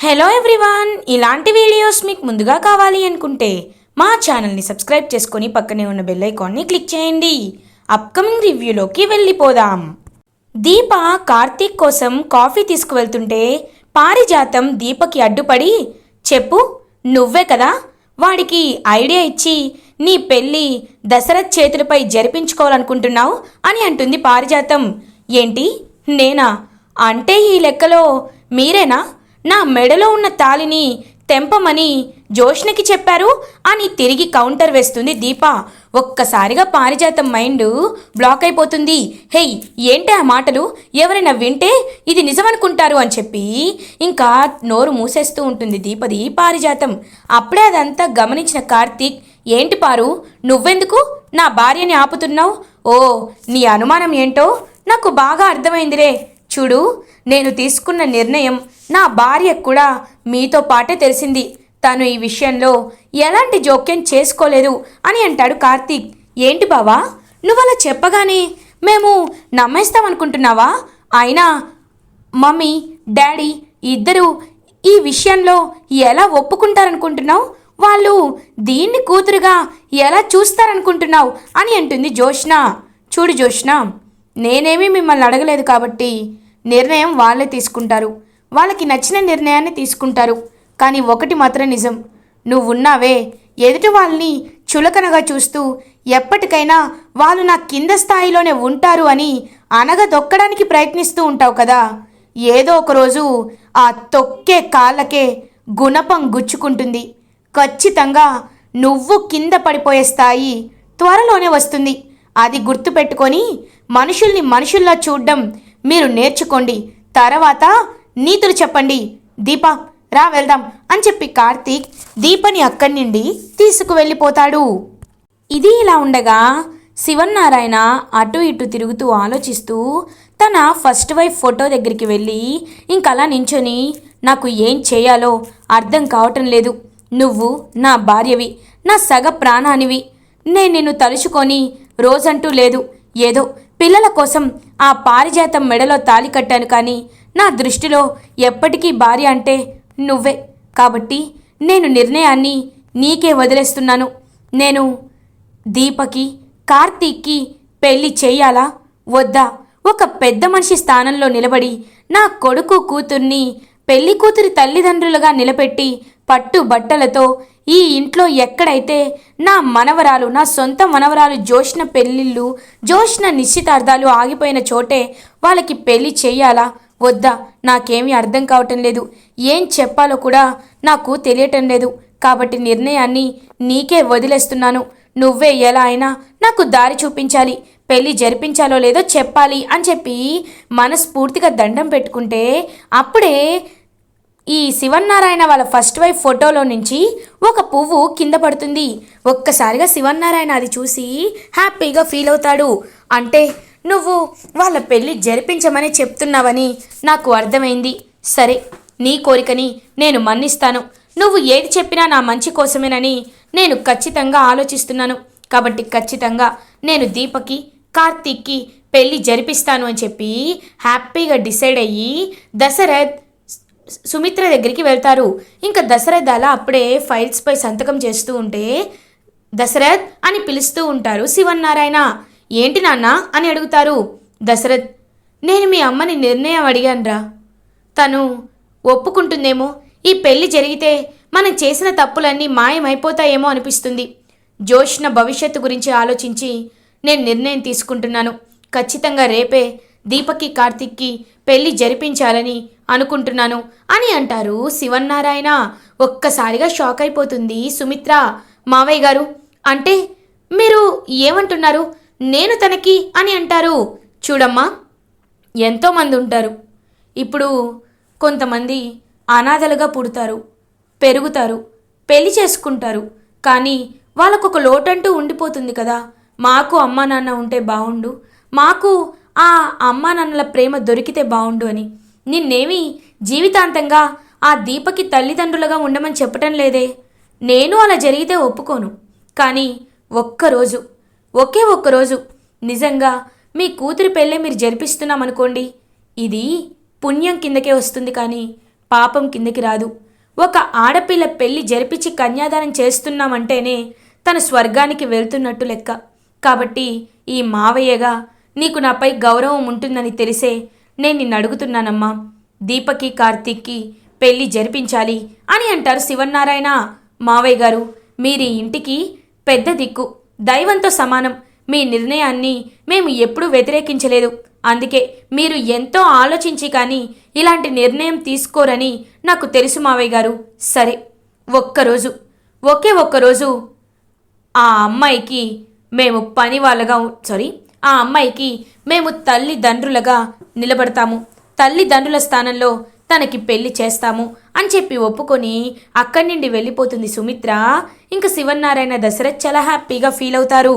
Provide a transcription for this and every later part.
Hello everyone ఇలాంటి videos మీకు ముందుగా కావాలి అనుకుంటే మా ఛానల్ని సబ్స్క్రైబ్ చేసుకొని పక్కనే ఉన్న బెల్ ఐకాన్ని క్లిక్ చేయండి. అప్కమింగ్ రివ్యూలోకి వెళ్ళిపోదాం. దీప కార్తీక్ కోసం కాఫీ తీసుకువెళ్తుంటే పారిజాతం దీపకి అడ్డుపడి చెప్పు నువ్వే కదా? వాడికి ఐడియా ఇచ్చి నీ పెళ్ళి దశరథ్ చేతులపై జరిపించుకోవాలనుకుంటున్నావు అని అంటుంది పారిజాతం. ఏంటి? నేనా? అంటే ఈ లెక్కలో మీరేనా? నా మెడలో ఉన్న తాలిని తెంపమని జోష్ణకి చెప్పారు అని తిరిగి కౌంటర్ వేస్తుంది దీప. ఒక్కసారిగా పారిజాతం మైండ్ బ్లాక్ అయిపోతుంది. హే ఏంటి ఆ మాటలు? ఎవరైనా వింటే ఇది నిజమనుకుంటారు అని చెప్పి ఇంకా నోరు మూసేస్తూ ఉంటుంది దీపది పారిజాతం. అప్పుడే అదంతా గమనించిన కార్తీక్ ఏంటి పారు? నువ్వెందుకు? నా భార్యని ఆపుతున్నావు? ఓ నీ అనుమానం ఏంటో? నాకు బాగా అర్థమైందిరే చూడు నేను తీసుకున్న నిర్ణయం నా భార్యకు కూడా మీతో పాటే తెలిసింది. తను ఈ విషయంలో ఎలాంటి జోక్యం చేసుకోలేదు అని అంటాడు కార్తీక్. ఏంటి బావా? నువ్వలా చెప్పగానే మేము నమ్మేస్తామనుకుంటున్నావా? అయినా మమ్మీ డాడీ ఇద్దరు ఈ విషయంలో ఎలా ఒప్పుకుంటారనుకుంటున్నావు? వాళ్ళు దీన్ని కూతురుగా ఎలా చూస్తారనుకుంటున్నావు? అని అంటుంది జోష్న చూడు జోష్న నేనేమీ మిమ్మల్ని అడగలేదు కాబట్టి నిర్ణయం వాళ్ళే తీసుకుంటారు. వాళ్ళకి నచ్చిన నిర్ణయాన్ని తీసుకుంటారు. కానీ ఒకటి మాత్రం నిజం. నువ్వున్నావే. ఎదుటి వాళ్ళని చులకనగా చూస్తూ ఎప్పటికైనా వాళ్ళు నా కింద స్థాయిలోనే ఉంటారు అని అనగదొక్కడానికి ప్రయత్నిస్తూ ఉంటావు కదా. ఏదో ఒక రోజు ఆ తొక్కే కాళ్ళకే గుణపం గుచ్చుకుంటుంది. ఖచ్చితంగా నువ్వు కింద పడిపోయే స్థాయి త్వరలోనే వస్తుంది. అది గుర్తుపెట్టుకొని మనుషుల్ని మనుషుల్లా చూడడం మీరు నేర్చుకోండి. తర్వాత నీతులు చెప్పండి. దీప రా వెళ్దాం అని చెప్పి కార్తీక్ దీపని అక్కడి నుండి తీసుకువెళ్ళిపోతాడు. ఇది ఇలా ఉండగా శివన్నారాయణ అటు ఇటు తిరుగుతూ ఆలోచిస్తూ తన ఫస్ట్ వైఫ్ ఫోటో దగ్గరికి వెళ్ళి ఇంకలా నించొని నాకు ఏం చేయాలో అర్థం కావటం లేదు. నువ్వు నా భార్యవి నా సగ ప్రాణానివి. నేను నిన్ను తలుచుకొని రోజంటూ లేదు. ఏదో పిల్లల కోసం ఆ పారిజాతం మెడలో తాలి కట్టాను కానీ నా దృష్టిలో ఎప్పటికీ భార్య అంటే నువ్వే. కాబట్టి నేను నిర్ణయాన్ని నీకే వదిలేస్తున్నాను. నేను దీపకి కార్తీక్కి పెళ్ళి చేయాలా? వద్దా? ఒక పెద్ద మనిషి స్థానంలో నిలబడి నా కొడుకు కూతుర్ని పెళ్ళి కూతురి తల్లిదండ్రులుగా నిలబెట్టి పట్టు బట్టలతో ఈ ఇంట్లో ఎక్కడైతే నా మనవరాలు నా సొంత మనవరాలు జోష్న పెళ్ళిళ్ళు జోష్న నిశ్చితార్థాలు ఆగిపోయిన చోటే వాళ్ళకి పెళ్ళి చేయాలా? వద్దా నాకేమీ అర్థం కావటం లేదు. ఏం చెప్పాలో కూడా నాకు తెలియటం లేదు. కాబట్టి నిర్ణయాన్ని నీకే వదిలేస్తున్నాను. నువ్వే ఎలా అయినా నాకు దారి చూపించాలి. పెళ్ళి జరిపించాలో లేదో చెప్పాలి అని చెప్పి మనస్ఫూర్తిగా దండం పెట్టుకుంటే అప్పుడే ఈ శివన్నారాయణ వాళ్ళ ఫస్ట్ వైఫ్ ఫోటోలో నుంచి ఒక పువ్వు కింద పడుతుంది. ఒక్కసారిగా శివన్నారాయణ అది చూసి హ్యాపీగా ఫీల్ అవుతాడు. అంటే నువ్వు వాళ్ళ పెళ్ళి జరిపించమని చెప్తున్నావని నాకు అర్థమైంది. సరే నీ కోరికని నేను మన్నిస్తాను. నువ్వు ఏది చెప్పినా నా మంచి కోసమేనని నేను ఖచ్చితంగా ఆలోచిస్తున్నాను. కాబట్టి ఖచ్చితంగా నేను దీపకి కార్తీక్కి పెళ్ళి జరిపిస్తాను అని చెప్పి హ్యాపీగా డిసైడ్ అయ్యి దశరథ్ సుమిత్ర దగ్గరికి వెళ్తారు. ఇంకా దశరథ్ అలా అప్పుడే ఫైల్స్పై సంతకం చేస్తూ ఉంటే దశరథ్ అని పిలుస్తూ ఉంటారు శివన్నారాయణ. ఏంటి నాన్న? అని అడుగుతారు. దశరథ్ నేను మీ అమ్మని నిర్ణయం అడిగానురా. తను ఒప్పుకుంటుందేమో ఈ పెళ్ళి జరిగితే మనం చేసిన తప్పులన్నీ మాయమైపోతాయేమో అనిపిస్తుంది. జోష్న భవిష్యత్తు గురించి ఆలోచించి నేను నిర్ణయం తీసుకుంటున్నాను. ఖచ్చితంగా రేపే దీపక్కి కార్తిక్కి పెళ్ళి జరిపించాలని అనుకుంటున్నాను అని అంటారు శివన్నారాయణ. ఒక్కసారిగా షాక్ అయిపోతుంది సుమిత్ర. మావయ్య గారు అంటే మీరు ఏమంటున్నారు? నేను తనకి అని అంటారు. చూడమ్మా ఎంతోమంది ఉంటారు. ఇప్పుడు కొంతమంది అనాథలుగా పుడతారు పెరుగుతారు పెళ్ళి చేసుకుంటారు. కానీ వాళ్ళకొక లోటంటూ ఉండిపోతుంది కదా. మాకు అమ్మా నాన్న ఉంటే బాగుండు మాకు ఆ అమ్మా నాన్నల ప్రేమ దొరికితే బాగుండు అని. నిన్నేమి జీవితాంతంగా ఆ దీపకి తల్లిదండ్రులుగా ఉండమని చెప్పటం లేదే. నేను అలా జరిగితే ఒప్పుకోను. కానీ ఒక్కరోజు ఒకే ఒక్కరోజు. నిజంగా మీ కూతురి పెళ్ళే మీరు జరిపిస్తున్నామనుకోండి. ఇది పుణ్యం కిందకే వస్తుంది కానీ పాపం కిందకి రాదు. ఒక ఆడపిల్ల పెళ్ళి జరిపించి కన్యాదానం చేస్తున్నామంటేనే తన స్వర్గానికి వెళ్తున్నట్టు లెక్క. కాబట్టి ఈ మావయ్యగా నీకు నాపై గౌరవం ఉంటుందని తెలిసే నేను నిన్ను అడుగుతున్నానమ్మా. దీపకి కార్తీక్కి పెళ్ళి జరిపించాలి అని అంటారు శివన్నారాయణ మావయ్య గారు. మీరీ ఇంటికి పెద్ద దిక్కు. దైవంతో సమానం. మీ నిర్ణయాన్ని మేము ఎప్పుడూ వ్యతిరేకించలేదు. అందుకే మీరు ఎంతో ఆలోచించి కానీ ఇలాంటి నిర్ణయం తీసుకోరని నాకు తెలుసు మావయ్య గారు. సరే ఒక్కరోజు ఒకే ఒక్కరోజు ఆ అమ్మాయికి మేము పని వాళ్ళగా సారీ ఆ అమ్మాయికి మేము తల్లిదండ్రులుగా నిలబడతాము. తల్లిదండ్రుల స్థానంలో తనకి పెళ్ళి చేస్తాము. అని చెప్పి ఒప్పుకొని అక్కడి నుండి వెళ్ళిపోతుంది సుమిత్ర. ఇంకా శివన్నారాయణ దశరథ్ చాలా హ్యాపీగా ఫీల్ అవుతారు.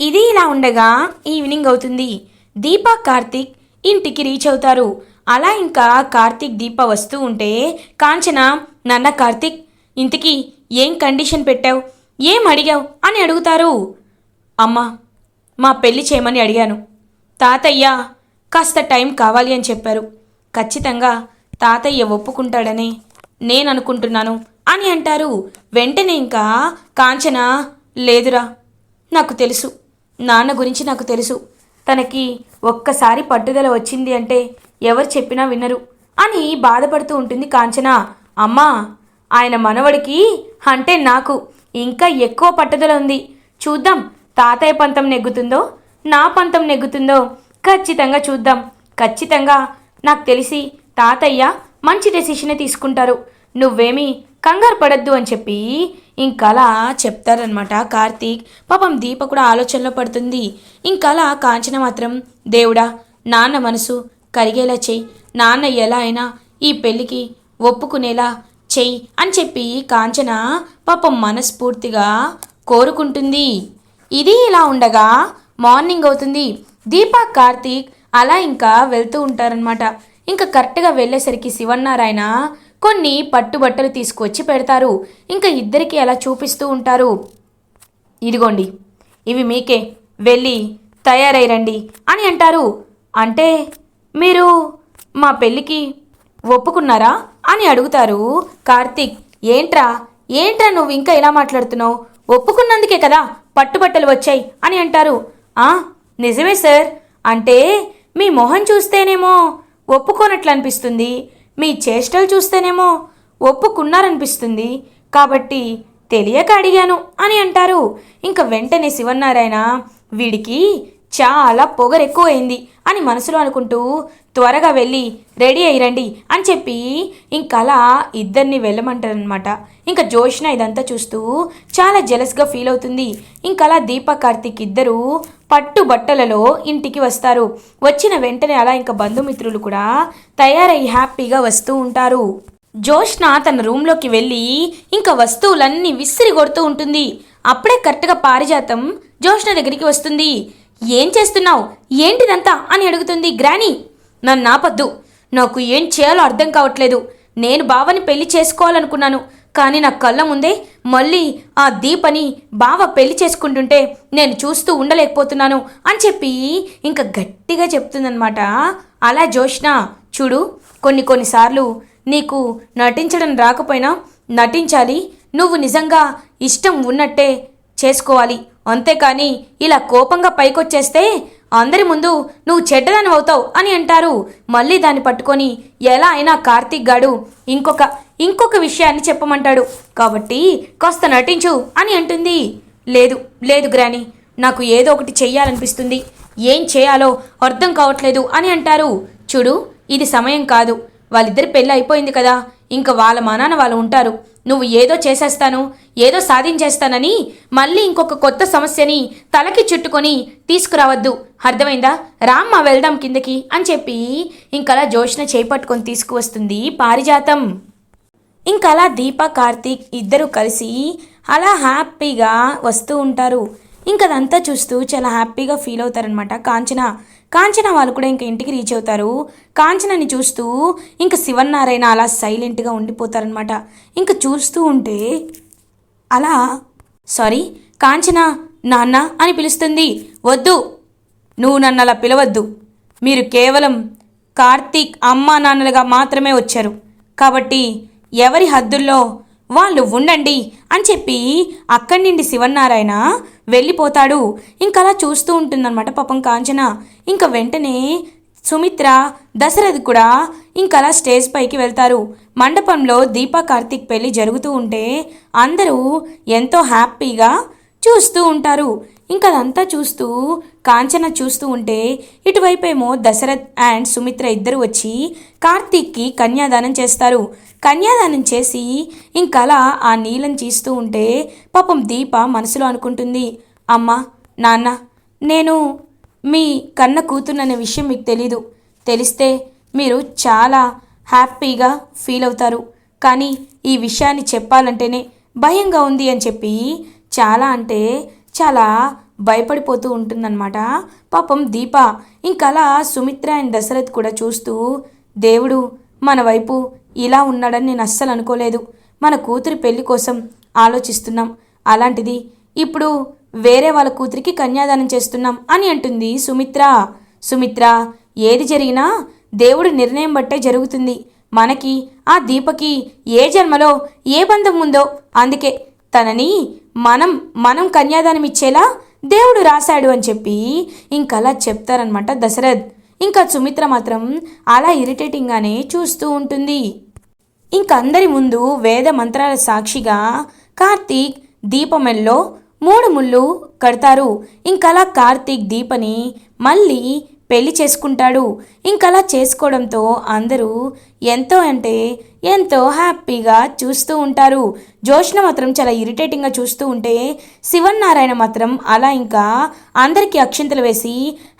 ఇది ఇలా ఉండగా ఈవినింగ్ అవుతుంది. దీప కార్తీక్ ఇంటికి రీచ్ అవుతారు. అలా ఇంకా కార్తీక్ దీప వస్తూ ఉంటే కాంచన నాన్న కార్తిక్ ఇంటికి ఏం కండిషన్ పెట్టావు? ఏం అడిగావు? అని అడుగుతారు. అమ్మా మా పెళ్ళి చేయమని అడిగాను. తాతయ్య కాస్త టైం కావాలి అని చెప్పారు. ఖచ్చితంగా తాతయ్య ఒప్పుకుంటాడని. నేను అనుకుంటున్నాను అని అంటారు. వెంటనే ఇంకా కాంచన లేదురా. నాకు తెలుసు. నాన్న గురించి నాకు తెలుసు. తనకి ఒక్కసారి పట్టుదల వచ్చింది అంటే ఎవరు చెప్పినా వినరు అని బాధపడుతూ ఉంటుంది కాంచన. అమ్మా ఆయన మనవడికి అంటే నాకు ఇంకా ఎక్కువ పట్టుదల ఉంది. చూద్దాం తాతయ్య పంతం నెగ్గుతుందో నా పంతం నెగ్గుతుందో. ఖచ్చితంగా చూద్దాం. ఖచ్చితంగా నాకు తెలిసి తాతయ్య మంచి డెసిషనే తీసుకుంటారు. నువ్వేమీ కంగారు పడద్దు అని చెప్పి ఇంకలా చెప్తారనమాట కార్తీక్ పాపం దీప కూడా ఆలోచనలో పడుతుంది. ఇంకలా కాంచన మాత్రం దేవుడా నాన్న మనసు కరిగేలా చెయ్యి. నాన్న ఎలా అయినా ఈ పెళ్ళికి ఒప్పుకునేలా చెయ్యి అని చెప్పి కాంచన పాపం మనస్ఫూర్తిగా కోరుకుంటుంది. ఇది ఇలా ఉండగా మార్నింగ్ అవుతుంది. దీపా కార్తీక్ అలా ఇంకా వెళ్తూ ఉంటారనమాట ఇంకా కరెక్ట్గా వెళ్ళేసరికి శివన్నారాయణ కొన్ని పట్టుబట్టలు తీసుకొచ్చి పెడతారు. ఇంకా ఇద్దరికి అలా చూపిస్తూ ఉంటారు. ఇదిగోండి ఇవి మీకే. వెళ్ళి తయారై రండి అని అంటారు. అంటే మీరు మా పెళ్ళికి ఒప్పుకున్నారా అని అడుగుతారు కార్తీక్. ఏంట్రా ఏంట్రా నువ్వు ఇంకా ఇలా మాట్లాడుతున్నావు? ఒప్పుకున్నందుకే కదా పట్టుబట్టలు వచ్చాయి అని అంటారు. నిజమే సార్. అంటే మీ మొహం చూస్తేనేమో ఒప్పుకోనట్లు అనిపిస్తుంది మీ చేష్టలు చూస్తేనేమో ఒప్పుకున్నారనిపిస్తుంది. కాబట్టి తెలియక అడిగాను అని అంటారు. ఇంక వెంటనే శివన్నారాయణ వీడికి చాలా పొగరెక్కువైంది అని మనసులో అనుకుంటూ త్వరగా వెళ్ళి రెడీ అయ్యిరండి అని చెప్పి ఇంకలా ఇద్దరిని వెళ్ళమంటారనమాట ఇంకా జోష్న ఇదంతా చూస్తూ చాలా జెలస్గా ఫీల్ అవుతుంది. ఇంకలా దీప కార్తీక్ ఇద్దరు పట్టు బట్టలలో ఇంటికి వస్తారు. వచ్చిన వెంటనే అలా ఇంకా బంధుమిత్రులు కూడా తయారయ్యి హ్యాపీగా వస్తూ ఉంటారు. జోష్న తన రూమ్లోకి వెళ్ళి ఇంకా వస్తువులన్నీ విసిరి కొడుతూ ఉంటుంది. అప్పుడే కరెక్ట్గా పారిజాతం జోష్న దగ్గరికి వస్తుంది. ఏం చేస్తున్నావు? ఏంటిదంతా అని అడుగుతుంది గ్రానీ. నన్ను ఆపద్దు. నాకు ఏం చేయాలో అర్థం కావట్లేదు. నేను బావని పెళ్ళి చేసుకోవాలనుకున్నాను. కానీ నా కళ్ళ ముందే మళ్ళీ ఆ దీపని బావ పెళ్ళి చేసుకుంటుంటే నేను చూస్తూ ఉండలేకపోతున్నాను అని చెప్పి ఇంకా గట్టిగా చెప్తుందనమాట అలా జోష్న చూడు కొన్ని కొన్నిసార్లు నీకు నటించడం రాకపోయినా నటించాలి. నువ్వు నిజంగా ఇష్టం ఉన్నట్టే చేసుకోవాలి. అంతేకాని ఇలా కోపంగా పైకొచ్చేస్తే అందరి ముందు నువ్వు చెడ్డదాని అవుతావు అని అంటారు. మళ్ళీ దాన్ని పట్టుకొని ఎలా అయినా కార్తీక్ గాడు ఇంకొక ఇంకొక విషయాన్ని చెప్పమంటాడు. కాబట్టి కాస్త నటించు అని అంటుంది. లేదు లేదు గ్రాని నాకు ఏదో ఒకటి చెయ్యాలనిపిస్తుంది. ఏం చేయాలో అర్థం కావట్లేదు అని అంటారు. చూడు ఇది సమయం కాదు. వాళ్ళిద్దరి పెళ్ళి అయిపోయింది కదా. ఇంకా వాళ్ళ మానాన వాళ్ళు ఉంటారు. నువ్వు ఏదో చేసేస్తాను ఏదో సాధించేస్తానని మళ్ళీ ఇంకొక కొత్త సమస్యని తలకి చుట్టుకొని తీసుకురావద్దు. అర్థమైందా? రామ్మ వెళ్దాం కిందకి అని చెప్పి ఇంకలా జోష్న చేపట్టుకొని తీసుకువస్తుంది పారిజాతం. ఇంకలా దీప కార్తీక్ ఇద్దరు కలిసి అలా హ్యాపీగా వస్తూ ఉంటారు. ఇంకదంతా చూస్తూ చాలా హ్యాపీగా ఫీల్ అవుతారనమాట కాంచన కాంచన వాళ్ళు కూడా ఇంకా ఇంటికి రీచ్ అవుతారు. కాంచనని చూస్తూ ఇంకా శివన్నారాయణ అలా సైలెంట్గా ఉండిపోతారనమాట ఇంకా చూస్తూ ఉంటే అలా సారీ కాంచన నాన్న అని పిలుస్తుంది. వద్దు నువ్వు నన్ను అలా పిలవద్దు. మీరు కేవలం కార్తీక్ అమ్మా నాన్నలుగా మాత్రమే వచ్చారు. కాబట్టి ఎవరి హద్దుల్లో వాళ్ళు ఉండండి అని చెప్పి అక్కడి నుండి శివనారాయణ వెళ్ళిపోతాడు. ఇంకలా చూస్తూ ఉంటుందన్నమాట పాపం కాంచన. ఇంకా వెంటనే సుమిత్ర దశరథ్ కూడా ఇంకలా స్టేజ్ పైకి వెళ్తారు. మండపంలో దీపా కార్తిక్ పెళ్ళి జరుగుతూ ఉంటే అందరూ ఎంతో హ్యాపీగా చూస్తూ ఉంటారు. ఇంకా అదంతా చూస్తూ కాంచన చూస్తూ ఉంటే ఇటువైపేమో దశరథ్ అండ్ సుమిత్ర ఇద్దరు వచ్చి కార్తీక్కి కన్యాదానం చేస్తారు. కన్యాదానం చేసి ఇంకలా ఆ నీళ్ళని చీస్తూ ఉంటే పాపం దీప మనసులో అనుకుంటుంది. అమ్మ నాన్న నేను మీ కన్న కూతురుననే విషయం మీకు తెలీదు. తెలిస్తే మీరు చాలా హ్యాపీగా ఫీల్ అవుతారు. కానీ ఈ విషయాన్ని చెప్పాలంటేనే భయంగా ఉంది అని చెప్పి చాలా అంటే చాలా భయపడిపోతూ ఉంటుందన్నమాట. పాపం దీప ఇంకలా సుమిత్ర అండ్ దశరథ్ కూడా చూస్తూ దేవుడు మన వైపు ఇలా ఉన్నాడని నేను అస్సలు అనుకోలేదు. మన కూతురి పెళ్ళి కోసం ఆలోచిస్తున్నాం. అలాంటిది ఇప్పుడు వేరే వాళ్ళ కూతురికి కన్యాదానం చేస్తున్నాం అని అంటుంది సుమిత్ర. సుమిత్ర ఏది జరిగినా దేవుడి నిర్ణయం బట్టే జరుగుతుంది. మనకి ఆ దీపకి ఏ జన్మలో ఏ బంధం ఉందో అందుకే తనని మనం మనం కన్యాదానం ఇచ్చేలా దేవుడు రాశాడు అని చెప్పి ఇంకలా చెప్తారనమాట దశరథ్. ఇంకా సుమిత్ర మాత్రం అలా ఇరిటేటింగ్గానే చూస్తూ ఉంటుంది. ఇంక అందరి ముందు వేద మంత్రాల సాక్షిగా కార్తీక్ దీపమెల్లో మూడు ముళ్ళు కడతారు. ఇంకలా కార్తీక్ దీపని మళ్ళీ పెళ్ళి చేసుకుంటాడు. ఇంకలా చేసుకోవడంతో అందరూ ఎంతో అంటే ఎంతో హ్యాపీగా చూస్తూ ఉంటారు. జోష్ణ మాత్రం చాలా ఇరిటేటింగ్గా చూస్తూ ఉంటే శివన్నారాయణ మాత్రం అలా ఇంకా అందరికీ అక్షింతలు వేసి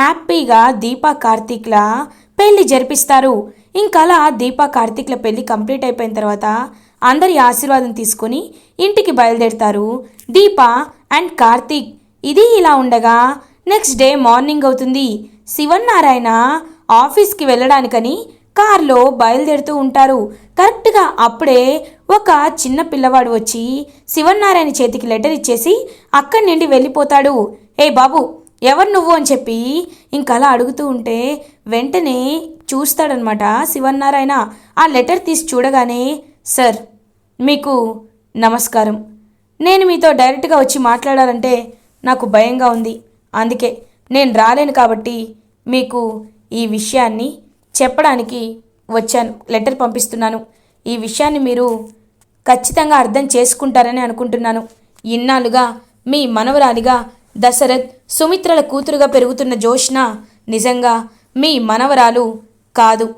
హ్యాపీగా దీపా కార్తీక్లా పెళ్ళి జరిపిస్తారు. ఇంకలా దీప కార్తీక్ల పెళ్ళి కంప్లీట్ అయిపోయిన తర్వాత అందరి ఆశీర్వాదం తీసుకొని ఇంటికి బయలుదేరుతారు. దీప అండ్ కార్తీక్. ఇది ఇలా ఉండగా నెక్స్ట్ డే మార్నింగ్ అవుతుంది. శివన్నారాయణ ఆఫీస్కి వెళ్ళడానికని కార్లో బయలుదేరుతూ ఉంటారు. కరెక్ట్గా అప్పుడే ఒక చిన్న పిల్లవాడు వచ్చి శివన్నారాయణ చేతికి లెటర్ ఇచ్చేసి అక్కడి నుండి వెళ్ళిపోతాడు. ఏ బాబు ఎవరు నువ్వు? అని చెప్పి ఇంకలా అడుగుతూ ఉంటే వెంటనే చూస్తాడనమాట. శివన్నారాయణ ఆ లెటర్ తీసి చూడగానే సార్ మీకు నమస్కారం. నేను మీతో డైరెక్ట్గా వచ్చి మాట్లాడాలంటే నాకు భయంగా ఉంది. అందుకే నేను రాలేను కాబట్టి మీకు ఈ విషయాన్ని చెప్పడానికి వచ్చాను. లెటర్ పంపిస్తున్నాను. ఈ విషయాన్ని మీరు ఖచ్చితంగా అర్థం చేసుకుంటారని అనుకుంటున్నాను. ఇన్నాళ్ళుగా మీ మనవరాలిగా దశరథ్ సుమిత్రల కూతురుగా పెరుగుతున్న జోష్న నిజంగా మీ మనవరాలు కాదు.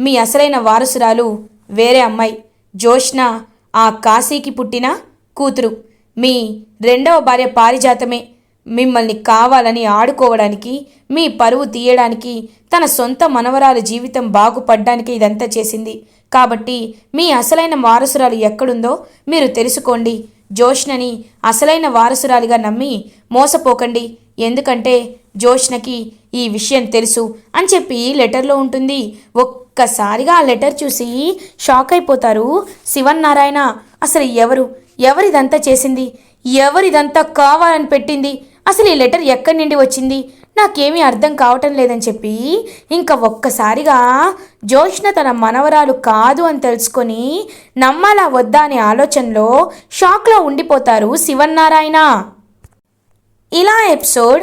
మీ అసలైన వారసురాలు వేరే అమ్మాయి. జోష్న ఆ కాశీకి పుట్టిన కూతురు. మీ రెండవ భార్య పారిజాతమే. మిమ్మల్ని కావాలని ఆడుకోవడానికి మీ పరువు తీయడానికి తన సొంత మనవరాల జీవితం బాగుపడ్డానికి ఇదంతా చేసింది. కాబట్టి మీ అసలైన వారసురాలు ఎక్కడుందో మీరు తెలుసుకోండి. జోష్నని అసలైన వారసురాలిగా నమ్మి మోసపోకండి. ఎందుకంటే జోష్నకి ఈ విషయం తెలుసు అని చెప్పి లెటర్లో ఉంటుంది. ఒక్కసారిగా ఆ లెటర్ చూసి షాక్ అయిపోతారు శివన్నారాయణ. అసలు ఎవరు? ఎవరిదంతా చేసింది? ఎవరిదంతా కావాలని పెట్టింది? అసలు ఈ లెటర్ ఎక్కడి నుండి వచ్చింది? నాకేమీ అర్థం కావటం లేదని చెప్పి ఇంకా ఒక్కసారిగా జోష్న తన మనవరాలు కాదు అని తెలుసుకొని నమ్మాలా వద్దా అనే ఆలోచనలో షాక్లో ఉండిపోతారు శివన్నారాయణ. ఇలా ఎపిసోడ్